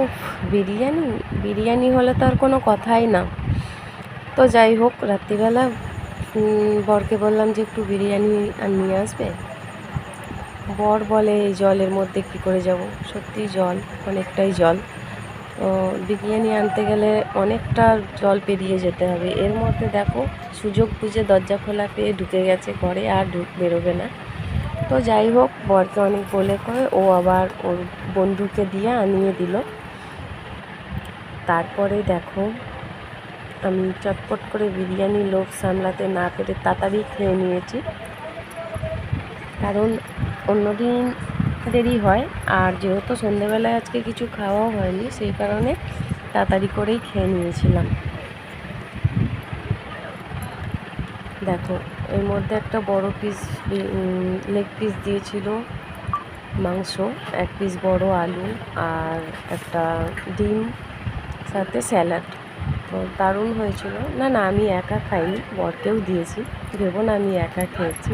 ও বিরিয়ানি? বিরিয়ানি হলে তো আর কোনো কথাই না। তো যাই হোক, রাত্রিবেলা বরকে বললাম যে একটু বিরিয়ানি আর নিয়ে আসবে। বর বলে, এই জলের মধ্যে কী করে যাব? সত্যি জল, অনেকটাই জল। তো বিরিয়ানি আনতে গেলে অনেকটা জল পেরিয়ে যেতে হবে। এর মধ্যে দেখো, সুযোগ বুঝে দরজা খোলা পেয়ে ঢুকে গেছে ঘরে, আর ঢুক বেরোবে না। তো যাই হোক, বরকে অনেক বলে করে ও আবার ওর বন্ধুকে দিয়ে আনিয়ে দিল। তারপরে দেখো, আমি চটপট করে বিরিয়ানি লোভ সামলাতে না পেরে তাড়াতাড়ি খেয়ে নিয়েছি। কারণ অন্যদিন দেরি হয়, আর যেহেতু সন্ধেবেলায় আজকে কিছু খাওয়াও হয়নি, সেই কারণে তাড়াতাড়ি করেই খেয়ে নিয়েছিলাম। দেখো, এর মধ্যে একটা বড় পিস লেগ পিস দিয়েছিল মাংস, এক পিস বড় আলু আর একটা ডিম। সাথে স্যালাড। তো দারুণ হয়েছিল। না না, আমি একা খাইনি, বরকেও দিয়েছি। ভেবো না আমি একা খেয়েছি।